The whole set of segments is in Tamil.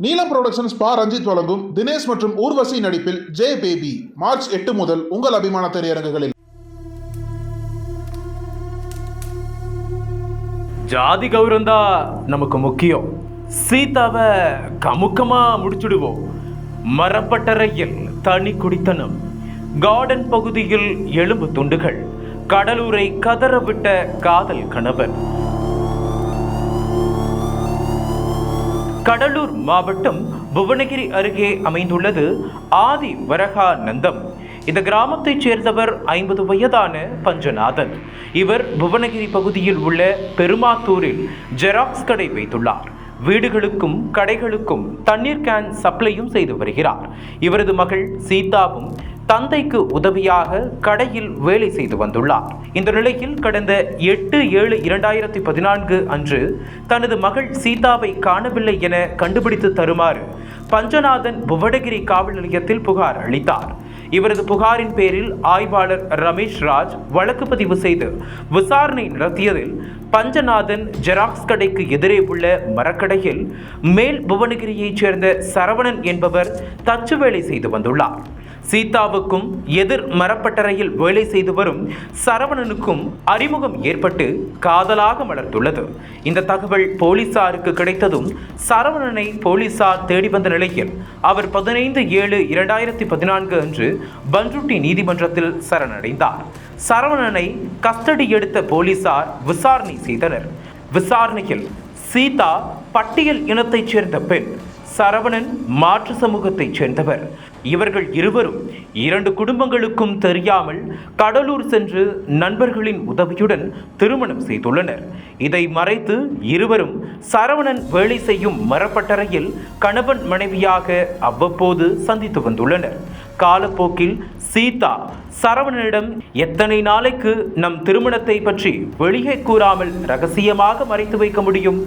நீலம் புரொடக்ஷன்ஸ் பா ரஞ்சித் வழங்கும் தினேஷ் மற்றும் ஊர்வசி நடிப்பில் ஜே பேபி. மார்ச் எட்டு முதல் உங்கள் அபிமான திரையரங்குகளில். ஜாதி கௌரவம் நமக்கு முக்கியம். சீதாவை கமுக்கமா முடிச்சுடுவோம். மரப்பட்டறையில் தனி குடித்தனம். கார்டன் பகுதியில் எலும்பு துண்டுகள். கடலூரை கதறவிட்ட காதல் கணவன். கடலூர் மாவட்டம் புவனகிரி அருகே அமைந்துள்ளது ஆதி வரகா நந்தம் இந்த கிராமத்தைச் சேர்ந்தவர் ஐம்பது வயதான பஞ்சநாதன். இவர் புவனகிரி பகுதியில் உள்ள பெருமாத்தூரில் ஜெராக்ஸ் கடை வைத்துள்ளார். வீடுகளுக்கும் கடைகளுக்கும் தண்ணீர் கேன் சப்ளையும் செய்து வருகிறார். இவரது மகள் சீதாவும் தந்தைக்கு உதவியாக கடையில் வேலை செய்து வந்துள்ளார். இந்த நிலையில் கடந்த எட்டு ஏழு இரண்டாயிரத்தி பதினான்கு அன்று தனது மகள் சீதாவை காணவில்லை என கண்டுபிடித்து தருமாறு பஞ்சநாதன் புவனகிரி காவல் நிலையத்தில் புகார் அளித்தார். இவரது புகாரின் பேரில் ஆய்வாளர் ரமேஷ் ராஜ் வழக்கு பதிவு செய்து விசாரணை நடத்தியதில் பஞ்சநாதன் ஜெராக்ஸ் கடைக்கு எதிரே உள்ள மரக்கடையில் மேல் புவனகிரியைச் சேர்ந்த சரவணன் என்பவர் தச்சு வேலை செய்து வந்துள்ளார். சீதாவுக்கும் எதிர் மரப்பட்டறையில் வேலை செய்து வரும் சரவணனுக்கும் அறிமுகம் ஏற்பட்டு காதலாக மலர்ந்துள்ளது. இந்த தகவல் போலீசாருக்கு கிடைத்ததும் சரவணனை போலீசார் தேடி வந்த நிலையில் அவர் பதினைந்து ஏழு இரண்டாயிரத்தி பதினான்கு அன்று பன்ருட்டி நீதிமன்றத்தில் சரணடைந்தார். சரவணனை கஸ்டடி எடுத்த போலீசார் விசாரணை செய்தனர். விசாரணையில் சீதா பட்டியல் இனத்தைச் சேர்ந்த பெண் சரவணன் மாற்று சமூகத்தைச் சேர்ந்தவர். இவர்கள் இருவரும் இரண்டு குடும்பங்களுக்கும் தெரியாமல் கடலூர் சென்று நண்பர்களின் உதவியுடன் திருமணம் செய்துள்ளனர். இதை மறைத்து இருவரும் சரவணன் வேலை செய்யும் மரப்பட்டறையில் கணவன் மனைவியாக அவ்வப்போது சந்தித்து வந்துள்ளனர். காலப்போக்கில் சீதா சரவணனிடம் எத்தனை நாளைக்கு நம் திருமணத்தை பற்றி வெளியே கூறாமல் ரகசியமாக மறைத்து வைக்க முடியும்?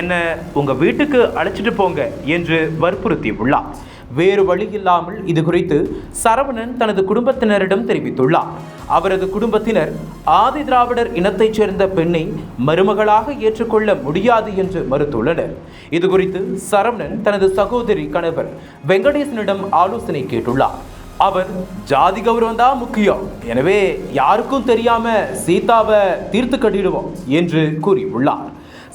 என்ன உங்க வீட்டுக்கு அழைச்சிட்டு போங்க என்று வற்புறுத்தி உள்ளார் வேறு வழி இல்லாமல் இது குறித்து சரவணன் தனது குடும்பத்தினரிடம் தெரிவித்துள்ளார். அவரது குடும்பத்தினர் ஆதி திராவிடர் இனத்தைச் சேர்ந்த பெண்ணை மருமகளாக ஏற்றுக்கொள்ள முடியாது என்று மறுத்துள்ளனர். இது குறித்து சரவணன் தனது சகோதரி கணவர் வெங்கடேசனிடம் ஆலோசனை கேட்டுள்ளார். அவர் ஜாதி கௌரவம் தான் முக்கியம். எனவே யாருக்கும் தெரியாம சீதாவை தீர்த்து கட்டிடுவோம் என்று கூறியுள்ளார்.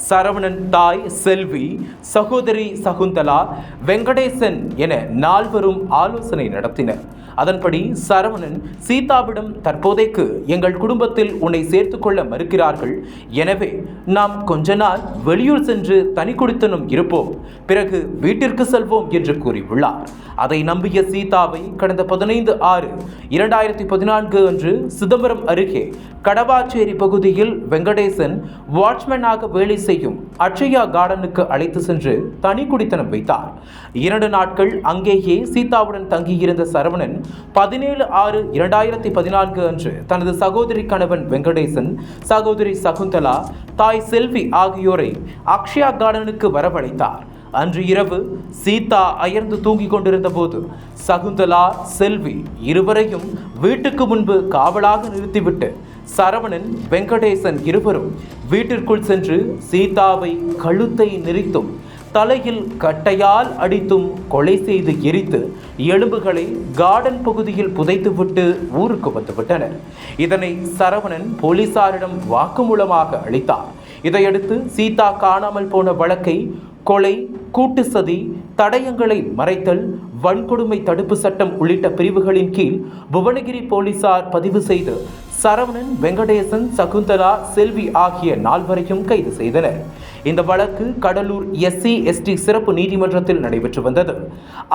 சரவணன் தாய் செல்வி சகோதரி சகுந்தலா வெங்கடேசன் என நால்வரும் ஆலோசனை நடத்தினர். அதன்படி சரவணன் சீதாவிடம் தற்போதைக்கு எங்கள் குடும்பத்தில் உன்னை சேர்த்துக்கொள்ள மறுக்கிறார்கள். எனவே நாம் கொஞ்ச நாள் வெளியூர் சென்று தனி குடித்தனம் இருப்போம். பிறகு வீட்டிற்கு செல்வோம் என்று கூறியுள்ளார். அதை நம்பிய சீதாவை கடந்த பதினைந்து ஆறு இரண்டாயிரத்தி பதினான்கு அன்று சிதம்பரம் அருகே கடவாச்சேரி பகுதியில் வெங்கடேசன் வாட்ச்மேனாக வேலை செய்யும் அட்சயா கார்டனுக்கு அழைத்து சென்று தனி குடித்தனம் வைத்தார். இரண்டு நாட்கள் அங்கேயே சீதாவுடன் தங்கியிருந்த சரவணன் பதினேழு ஆறு இரண்டாயிரத்தி பதினான்கு அன்று தனது சகோதரி கணவன் வெங்கடேசன் சகோதரி சகுந்தலா தாய் செல்வி ஆகியோரை அக்ஷயா கார்டனுக்கு வரவழைத்தார். அன்று இரவு சீதா அயர்ந்து தூங்கிக் கொண்டிருந்த போது சகுந்தலா செல்வி இருவரையும் வீட்டுக்கு முன்பு காவலாக நிறுத்திவிட்டு சரவணன் வெங்கடேசன் இருவரும் வீட்டிற்குள் சென்று சீதாவை கழுத்தை நெறித்தும் தலையில் கட்டையால் அடித்தும் கொலை செய்து எரித்து எலும்புகளை கார்டன் பகுதியில் புதைத்துவிட்டு ஊருக்கு வந்துவிட்டனர். இதனை சரவணன் போலீசாரிடம் வாக்குமூலமாக அளித்தார். இதையடுத்து சீதா காணாமல் போன வழக்கை கொலை கூட்டு சதி தடயங்களை மறைத்தல் வன்கொடுமை தடுப்பு சட்டம் உள்ளிட்ட பிரிவுகளின் கீழ் புவனகிரி போலீசார் பதிவு செய்து சரவணன் வெங்கடேசன் சகுந்தலா செல்வி ஆகிய நால்வரையும் கைது செய்தனர். இந்த வழக்கு கடலூர் எஸ்சி எஸ்டி சிறப்பு நீதிமன்றத்தில் நடைபெற்று வந்தது.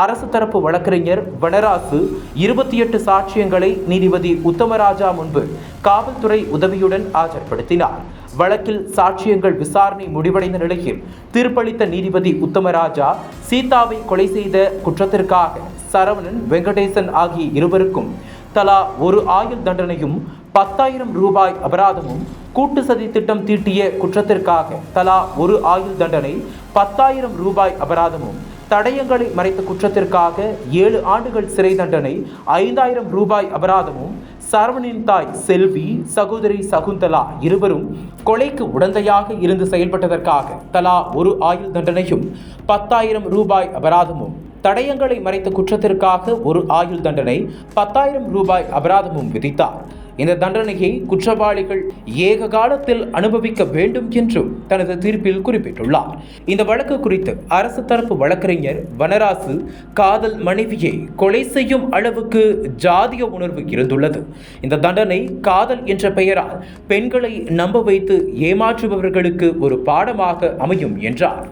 அரசு தரப்பு வழக்கறிஞர் வனராசு இருபத்தி எட்டு சாட்சியங்களை நீதிபதி உத்தமராஜா முன்பு காவல்துறை உதவியுடன் ஆஜர்படுத்தினார். வழக்கில் சாட்சியங்கள் விசாரணை முடிவடைந்த நிலையில் தீர்ப்பளித்த நீதிபதி உத்தமராஜா சீதாவை கொலை செய்த குற்றத்திற்காக சரவணன் வெங்கடேசன் ஆகிய இருவருக்கும் தலா ஒரு ஆயுள் தண்டனையும் பத்தாயிரம் ரூபாய் அபராதமும் கூட்டு சதி திட்டம் தீட்டிய குற்றத்திற்காக தலா ஒரு ஆயுள் தண்டனை பத்தாயிரம் ரூபாய் அபராதமும் தடயங்களை மறைத்த குற்றத்திற்காக ஏழு ஆண்டுகள் சிறை தண்டனை ஐந்தாயிரம் ரூபாய் அபராதமும் சரவணின் தாய் செல்வி சகோதரி சகுந்தலா இருவரும் கொலைக்கு உடந்தையாக இருந்து செயல்பட்டதற்காக தலா ஒரு ஆயுள் தண்டனையும் பத்தாயிரம் ரூபாய் அபராதமும் தடயங்களை மறைத்த குற்றத்திற்காக ஒரு ஆயுள் தண்டனை பத்தாயிரம் ரூபாய் அபராதமும் விதித்தார். இந்த தண்டனையை குற்றவாளிகள் ஏக காலத்தில் அனுபவிக்க வேண்டும் என்றும் தனது தீர்ப்பில் குறிப்பிட்டுள்ளார். இந்த வழக்கு குறித்து அரசு தரப்பு வழக்கறிஞர் வனராசு காதல் மனைவியை கொலை செய்யும் அளவுக்கு ஜாதிய உணர்வு இருந்துள்ளது. இந்த தண்டனை காதல் என்ற பெயரால் பெண்களை நம்ப வைத்து ஏமாற்றுபவர்களுக்கு ஒரு பாடமாக அமையும் என்றார்.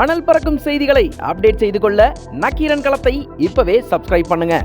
அனல் பறக்கும் செய்திகளை அப்டேட் செய்து கொள்ள நக்கீரன் களத்தை இப்பவே சப்ஸ்கிரைப் பண்ணுங்க.